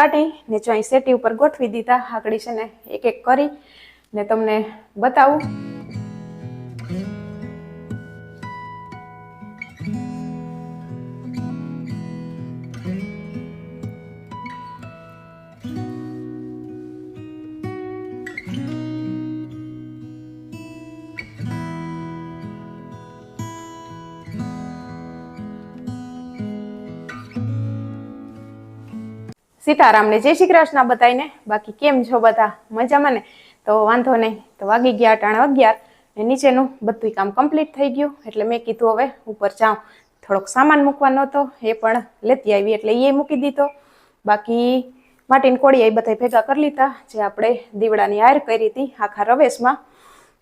કાઢી ને જો સેટી ઉપર ગોઠવી દીધા. હાકડી છે ને એક એક કરી ને તમને બતાવું. સીતારામને જય શ્રી કૃષ્ણ બતાવીને. બાકી કેમ છો બધા? મજામાં ને? તો વાંધો નહીં. તો વાગી ગયા અટાણે અગિયાર ને નીચેનું બધું કામ કમ્પ્લીટ થઈ ગયું. એટલે મેં કીધું હવે ઉપર જાઉં. થોડોક સામાન મૂકવાનો હતો, એ પણ લેતી આવી એટલે એ મૂકી દીધો. બાકી માટીની કોળી એ બધા ભેગા કરી લીધા, જે આપણે દીવડાની હાર કરી હતી આખા રવેશમાં.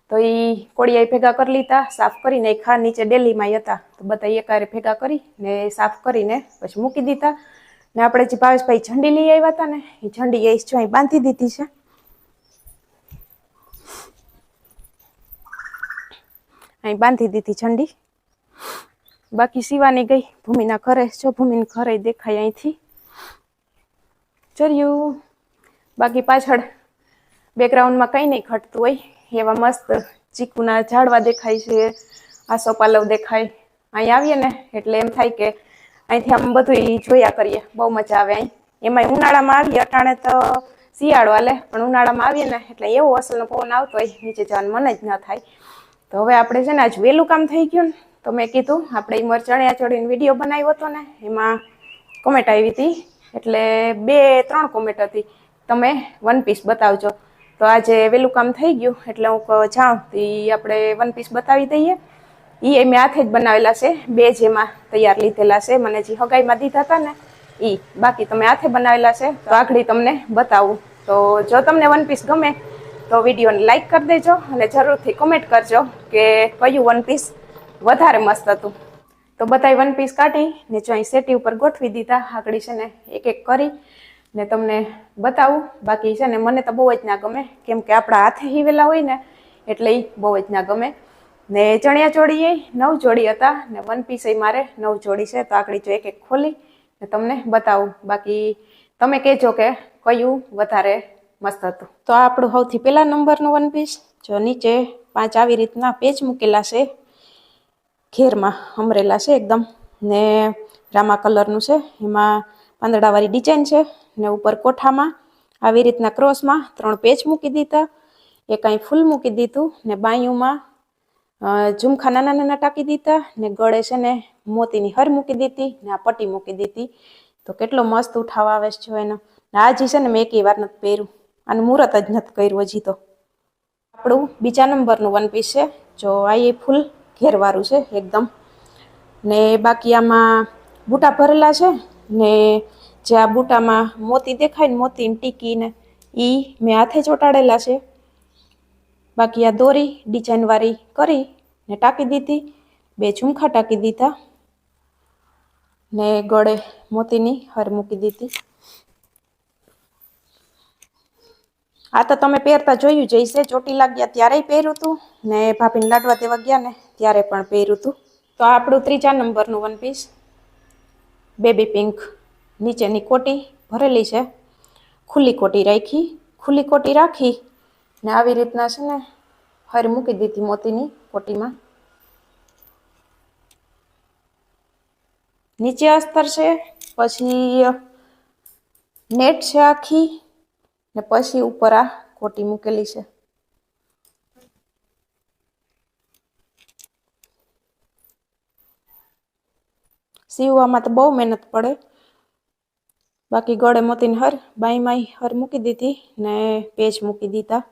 તો એ કોળિયા ભેગા કરી લીધા, સાફ કરીને ખા નીચે ડેલીમાં હતા. તો બધા એકારે ભેગા કરી ને સાફ કરીને પછી મૂકી દીધા. ને આપણે જે ભાવેશભાઈ ઝંડી લઈ આવ્યા હતા ને, એ ઝંડી એ જો અહીં બાંધી દીધી છે. અહીં બાંધી દીધી ઝંડી. બાકી સીવાની ગઈ, ભૂમિના ઘરે, જો ભૂમિને ઘરે દેખાય અહીંથી. ચર્યું. બાકી પાછળ બેકગ્રાઉન્ડમાં કંઈ નહીં ઘટતું હોય, એવા મસ્ત ચીકુના ઝાડવા દેખાય છે આસો પાલવ દેખાય. અહીં આવીએ ને, એટલે એમ થાય કે અહીંથી આમ બધું જોયા કરીએ. બહુ મજા આવે અહીં. એમાંય ઉનાળામાં આવીએ અટાણે તો શિયાળો હાલે. પણ ઉનાળામાં આવીએ ને એટલે એવો અસલનો પવન આવતો હોય, નીચે જવાનું મને જ ન થાય. તો હવે આપણે છે ને આજ વહેલું કામ થઈ ગયું ને, તો મેં કીધું આપણે ઈ મરચણિયા ચડીને વીડિયો બનાવ્યો હતો ને, એમાં કોમેન્ટ આવી હતી. એટલે બે, ત્રણ કોમેન્ટ હતી. તમે વન પીસ બતાવજો. તો આજે વહેલું કામ થઈ ગયું, એટલે હું જાઉં. તો આપણે વન પીસ બતાવી દઈએ. ઈ મેં હાથે જ બનાવેલા છે. બે જેમાં તૈયાર લીધેલા છે. મને જે હગાઈમાં દીધા હતા ને, ઈ બાકી તમે હાથે બનાવેલા છે. તો આગળ તમને બતાવું. તો જો તમને વન પીસ ગમે, તો વિડીયોને લાઈક કરી દેજો અને જરૂરથી કોમેન્ટ કરજો કે કયું વન પીસ વધારે મસ્ત હતું. તો બધાય વન પીસ કાઢી ને જો અહીં સેટી ઉપર ગોઠવી દીધા. આગળ છે ને એક એક કરી ને તમને બતાવું. બાકી છે ને મને તો બહુ જ ના ગમે. કેમ કે આપણા હાથે હીવેલા હોય ને, એટલે એ બહુ જ ના ગમે. ને ચણિયા ચોળી નવ જોડી હતા ને વન પીસ એ મારે નવ જોડી છે. તો આકડી જો એક એક ખોલી ને તમને બતાવું. બાકી તમે કહેજો કે કયું વધારે મસ્ત હતું. તો આપણું સૌથી પહેલા નંબરનું વન પીસ જો નીચે પાંચ આવી રીતના પેજ મૂકેલા છે. ઘેરમાં અમરેલા છે એકદમ. ને રામા કલરનું છે. એમાં પાંદડાવાળી ડિઝાઇન છે. ને ઉપર કોઠામાં આવી રીતના ક્રોસમાં ત્રણ પેચ મૂકી દીધા. એ કાંઈ ફૂલ મૂકી દીધું. ને બાયુમાં ઝુમખા નાના નાના ટાંકી દીધા ને ગળે છે ને મોતીની હર મૂકી દીધી ને આ પટ્ટી મૂકી દીધી. તો કેટલો મસ્ત ઉઠાવ આવે છે એનો. ને આ છે ને મેં એકેય વાર નથી પહેર્યું. અને મુહૂર્ત જ નથી કર્યું હજી તો. આપણું બીજા નંબરનું વન પીસ છે. જો આ એ ફૂલ ઘેરવાળું છે એકદમ. ને બાકી આમાં બૂટા ભરેલા છે ને જે આ બૂટામાં મોતી દેખાય ને મોતીની ટીકીને એ મેં હાથે ચોંટાડેલા છે. બાકી આ દોરી ડિઝાઇનવાળી કરી ને ટાંકી દીધી. બે ઝુમખા ટાંકી દીધા ને ગળે મોતીની હર મૂકી દીધી. આ તો તમે પહેરતા જોયું જઈશે ચોટી લાગ્યા ત્યારે પહેર્યું હતું ને ભાભીને લાડવા દેવા ગયા ને ત્યારે પણ પહેર્યું હતું. તો આપણું ત્રીજા નંબરનું વન પીસ બેબી પિંક નીચેની કોટી ભરેલી છે. ખુલ્લી કોટી રાખી. ખુલ્લી કોટી રાખી ને આવી રીતના છે ને હર મૂકી દીધી મોતીની કોટીમાં નીચે અસ્તર છે, પછી નેટ છે આખી ને પછી ઉપર આ કોટી મૂકેલી છે. સીવવામાં તો બહુ મહેનત પડે. બાકી ગળે મોતીને હર બાઈમાં હર મૂકી દીધી ને પેચ મૂકી દીધા.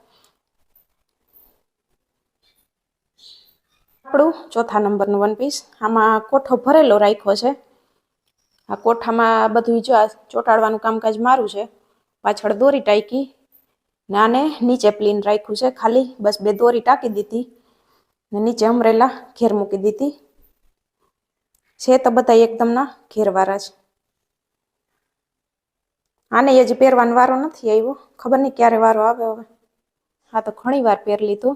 આપણું ચોથા નંબરનું વન પીસ આમાં કોઠો ભરેલો રાખ્યો છે. આ કોઠામાં બધું જો આ ચોંટાડવાનું કામકાજ મારું છે. પાછળ દોરી ટાંકી ને આને નીચે પ્લીન રાખ્યું છે ખાલી. બસ બે દોરી ટાંકી દીધી ને નીચે અમરેલા ઘેર મૂકી દીધી. છે તો બધા એકદમના ઘેરવાળા છે આને હજી પહેરવાનો વારો નથી આવ્યો. ખબર નહીં ક્યારે વારો આવે હવે. હા તો ઘણી વાર પહેર લીધું.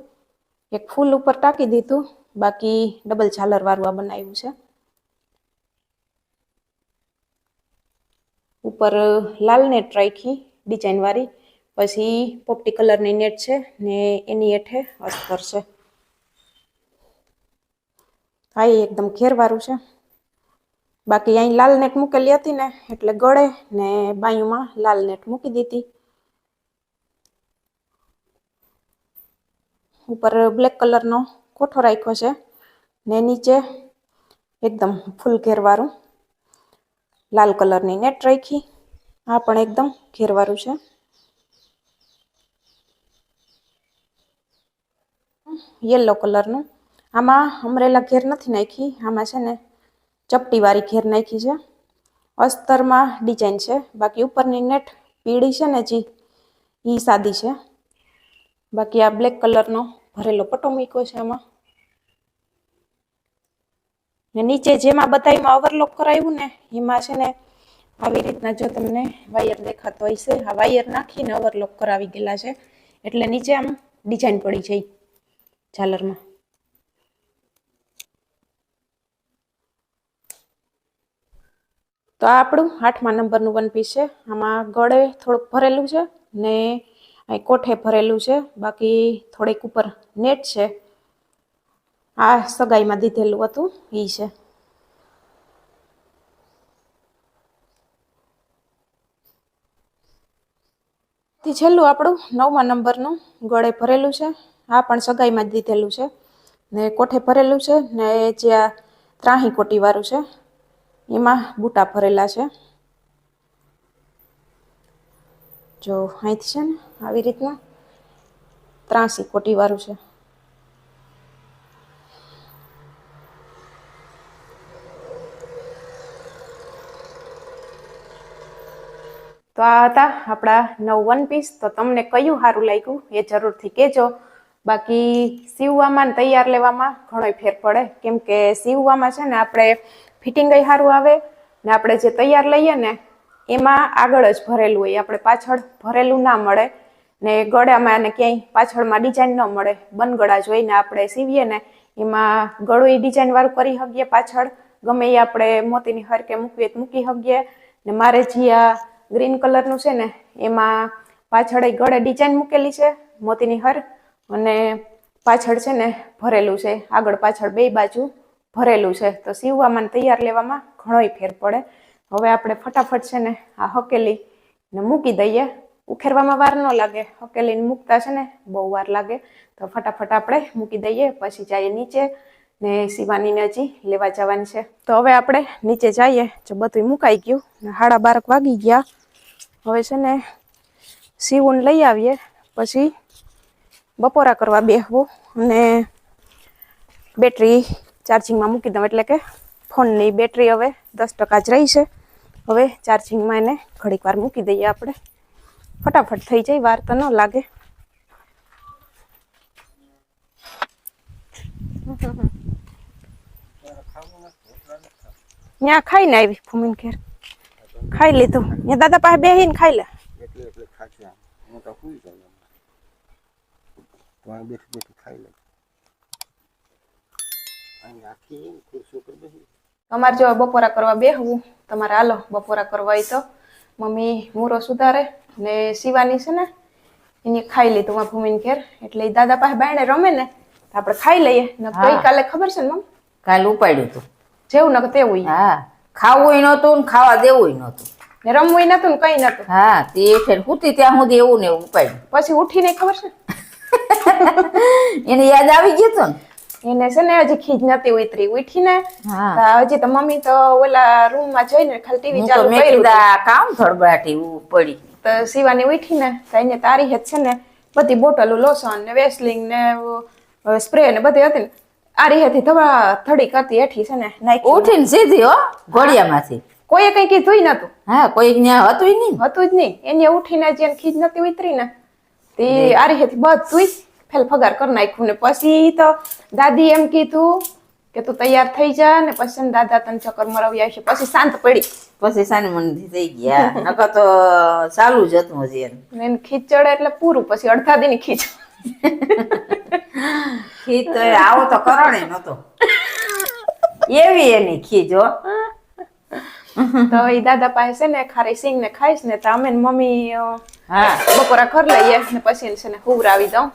એક ફૂલ ઉપર ટાંકી દીધું. બાકી ડબલ ઝાલર વાળું આ બનાવ્યું છે. ઉપર લાલ નેટ રાખી ડિઝાઇન વાળી. પછી પોપટી કલરની નેટ છે ને એની હેઠે અસ્તર છે. હા એ એકદમ ઘેરવાળું છે. બાકી અહીં લાલ નેટ મૂકેલી હતી ને, એટલે ગળે ને બાયુમાં લાલ નેટ મૂકી દીધી. ઉપર બ્લેક કલરનો કોઠો રાખ્યો છે ને નીચે એકદમ ફૂલ ઘેરવાળું લાલ કલરની નેટ રાખી. આ પણ એકદમ ઘેરવાળું છે. યલો કલરનું. આમાં અમરેલા ઘેર નથી નાખી, આમાં છે ને ચપટીવાળી ઘેર નાખી છે. અસ્તરમાં ડિઝાઇન છે, બાકી ઉપરની નેટ પીળી છે ને જી એ સાદી છે. બાકી આ બ્લેક કલરનો ભરેલો પટો મૂક્યો છે આમાં. નીચે જેમાં બધામાં ઓવરલોક કરાવ્યું ને, એમાં છે ને આવી રીતના જો તમને વાયર દેખાતો હોય છે આ વાયર નાખીને ઓવરલોક કરાવી ગયેલા છે. એટલે નીચે આમ ડિઝાઇન પડી જાય ઝાલરમાં. તો આ આપણું આઠમા નંબરનું વન પીસ છે. આમાં ગળે થોડુંક ભરેલું છે ને કોઠે ભરેલું છે. બાકી થોડીક ઉપર નેટ છે. આ સગાઈમાં દીધેલું હતું એ છે. થી છેલ્લું આપણું, નવમા નંબરનું, ગળે ભરેલું છે. આ પણ સગાઈમાં દીધેલું છે. ને કોઠે ભરેલું છે, ને જે આ ત્રાહી કોટીવાળું છે, એમાં બૂટા ભરેલા છે. જો અહીંથી છે ને, આવી રીતના ત્રાસી કોટીવાળું છે. તો આ હતા આપણા નવ વન પીસ તો તમને કયું સારું લાગ્યું એ જરૂરથી કહેજો. બાકી સીવવામાં ને તૈયાર લેવામાં ઘણોય ફેર પડે. કેમ કે સીવવામાં છે ને આપણે ફિટિંગ સારું આવે ને આપણે જે તૈયાર લઈએ ને એમાં આગળ જ ભરેલું હોય. આપણે પાછળ ભરેલું ના મળે ને ગળામાં અને ક્યાંય પાછળમાં ડિઝાઇન ન મળે. બનગળા જોઈને આપણે સીવીએ ને એમાં ગળું એ ડિઝાઇન વાળું કરી શકીએ પાછળ. ગમે એ આપણે મોતીની હરકે મૂકીએ મૂકી શકીએ ને મારે જે આ ગ્રીન કલરનું છે ને, એમાં પાછળ એ ગળે ડિઝાઇન મૂકેલી છે, મોતીની હર, અને પાછળ છે ને ભરેલું છે, આગળ પાછળ બે બાજુ ભરેલું છે. તો સીવવામાં તૈયાર લેવામાં ઘણોય ફેર પડે. હવે આપણે ફટાફટ છે ને આ હકેલી ને મૂકી દઈએ. ઉખેરવામાં વાર ન લાગે હકેલીને મૂકતા છે ને બહુ વાર લાગે. તો ફટાફટ આપણે મૂકી દઈએ, પછી જઈએ નીચે ને શિવાનીને હજી લેવા જવાની છે. તો હવે આપણે નીચે જઈએ, જો બધું મુકાઈ ગયું ને હાડા બારક વાગી ગયા. હવે છે ને સીવું લઈ આવીએ પછી બપોરા કરવા બેસવું અને બેટરી ચાર્જિંગમાં મૂકી દઉં એટલે કે ફોનની બેટરી હવે દસ ટકા જ રહી છે. હવે ચાર્જિંગમાં એને ઘડીક વાર મૂકી દઈએ આપણે. ફટાફટ થઈ જાય વાર તો ન લાગે. ત્યાં ખાઈને આવી ભૂમિન ઘેર. ખાઈ લીધું ને દાદા પાસે બેહીને ખાઈ લે. એટલે એટલે આમ. હું તો સુઈ જાય એમ. તો અહીં બેઠું બેઠું ખાઈ લે. અહીં રાખી ખુરશી ઉપર બેસી તમારે જો બપોરા કરવા બેહવું તમારે હાલો બપોરા કરવા હોય તો. મમ્મી મૂરો સુધારે ને શિવાની છે ને એને ખાઈ લીધું માં ભૂમિન ઘેર. એટલે દાદા પાસે બાયણે રમે ને આપણે ખાઈ લઈએ. ને. ગઈકાલે ખબર છે ને મમ કાલ ઉપાડ્યું હતું જેવું ન તેવું. હા. ખાવું નહોતું ને ખાવા દેવું નહોતું. ને રમવું નતું ને કઈ નતું હા તે ફેર હુતી ત્યાં સુધી એવું ને એવું ઉપાડ્યું પછી ઉઠીને ખબર છે? એને યાદ આવી ગયું હતું ને? એને છે ને હજી ખીજ નતી ઉતરી. ઉઠીને ને હજી તો મમ્મી તો ઓલા રૂમમાં જઈને ખાલી ટીવી ચાલુ કર્યું કામ થડબડાટી પડી. તો શિવાની ઉઠીને એને તારી હેત છે ને બધી બોટલો લોસન ને વેસલિંગ ને સ્પ્રે ને બધી હતી ને. આરી હેથી ધવા થડી કરતી હેઠી છે ને નાખી ઉઠીને સીધી હો ઘોડિયામાંથી. કોઈએ કઈ કીધું નતું. હા કોઈ ન્યા હતું નહીં. હતું જ નહીં. એને ઉઠીને જેને ખીજ નથી ઉતરી ને. તે આરી બધ બધું ફેલ ફગાર કરી નાખ્યું ને પછી તો દાદી એમ કીધું કે તું તૈયાર થઈ જા ને પછી દાદા તને ચક્કર મરાવી આવશે. પછી શાંત પડી. પછી સાની મનથી થઈ ગયા. નકર તો ચાલુ જ હતું હજી એને. ખીચ ચડે એટલે પૂરું પછી અડધા દિન ખીચ ખીજ તો આવો તો કરણે નતો એવી એની ખીજ હો. તો એ દાદા પાસે છે ને ખારી સિંગ ને ખાઈશ ને તો અમે ને મમ્મી હા. બપોરા ખર લઈએ ને પછી છે ને હુવરાવી દઉં.